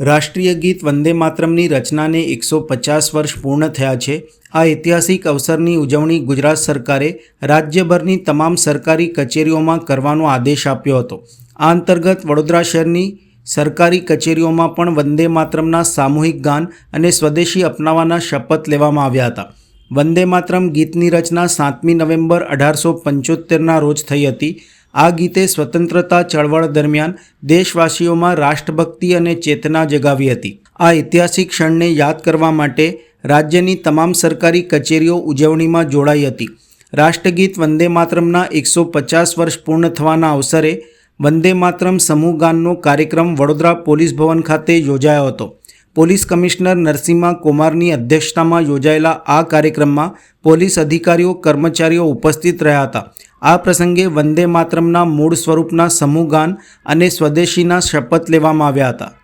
રાષ્ટ્રીય ગીત વંદે માતરમની રચનાને એકસો પચાસ વર્ષ પૂર્ણ થયા છે. આ ઐતિહાસિક અવસરની ઉજવણી ગુજરાત સરકારે રાજ્યભરની તમામ સરકારી કચેરીઓમાં કરવાનો આદેશ આપ્યો હતો. આ અંતર્ગત વડોદરા શહેરની સરકારી કચેરીઓમાં પણ વંદે માતરમના સામૂહિક ગાન અને સ્વદેશી અપનાવવાના શપથ લેવામાં આવ્યા હતા. વંદે માતરમ ગીતની રચના સાતમી નવેમ્બર અઢારસો પંચોતેરના રોજ થઈ હતી. આ ગીતે સ્વતંત્રતા ચળવળ દરમિયાન દેશવાસીઓમાં રાષ્ટ્રભક્તિ અને ચેતના જગાવી હતી. આ ઐતિહાસિક ક્ષણને યાદ કરવા માટે રાજ્યની તમામ સરકારી કચેરીઓ ઉજવણીમાં જોડાઈ હતી. રાષ્ટ્રગીત વંદે માતરમના એકસો પચાસ વર્ષ પૂર્ણ થવાના અવસરે વંદે માતરમ સમૂહ ગાનનો કાર્યક્રમ વડોદરા પોલીસ ભવન ખાતે યોજાયો હતો. પોલીસ કમિશનર નરસિંહા કુમારની અધ્યક્ષતામાં યોજાયેલા આ કાર્યક્રમમાં પોલીસ અધિકારીઓ, કર્મચારીઓ ઉપસ્થિત રહ્યા હતા. આ પ્રસંગે વંદે માતરમના મૂળ સ્વરૂપના સમૂહગાન અને સ્વદેશીના શપથ લેવામાં આવ્યા હતા.